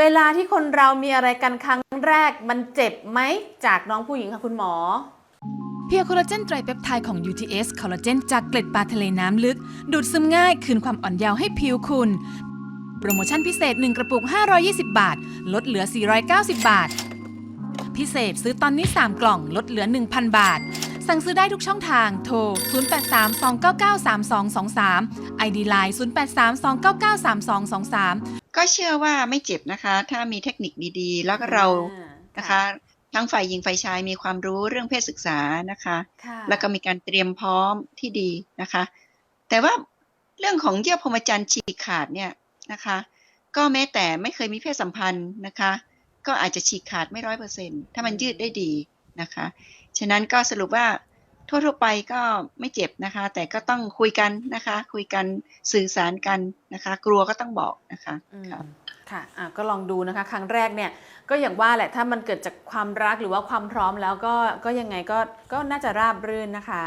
เวลาที่คนเรามีอะไรกันครั้งแรกมันเจ็บไหม จากน้องผู้หญิงค่ะคุณหมอ เพียวคลลาเจนไตรเปปไทด์ของ UTS คอลลาเจนจากเกล็ดปลาทะเลน้ำลึก ดูดซึมง่ายคืนความอ่อนเยาว์ให้ผิวคุณ โปรโมชั่นพิเศษ 1 กระปุก 520 บาท ลดเหลือ 490 บาท พิเศษซื้อตอนนี้ 3 กล่องลดเหลือ 1,000 บาท สั่งซื้อได้ทุกช่องทางโทร 0832993223 ID Line 0832993223 ก็เชื่อว่าไม่เจ็บนะคะ ถ้ามีเทคนิคดีๆ แล้วก็เราอ่านะคะ ทั้งฝ่ายหญิงฝ่ายชายมีความรู้เรื่องเพศศึกษานะคะค่ะแล้วก็มีการเตรียมพร้อมที่ดีนะคะ แต่ว่าเรื่องของเยื่อพรหมจรรย์ฉีกขาดเนี่ยนะคะ ก็แม้แต่ไม่เคยมีเพศสัมพันธ์นะคะ ก็อาจจะฉีกขาดไม่ร้อยเปอร์เซ็นถ้ามันยืดได้ดีนะคะ ฉะนั้นก็สรุปว่า ทั่วๆไปก็ไม่เจ็บนะคะ แต่ก็ต้องคุยกันนะคะ คุยกันสื่อสารกันนะคะ กลัวก็ต้องบอกนะคะอืมครับค่ะอะก็ลองดูนะคะ ครั้งแรกเนี่ยก็อย่างว่าแหละถ้ามันเกิดจากความรักหรือว่าความพร้อมแล้วก็ก็ยังไงก็ก็น่าจะราบรื่นนะคะ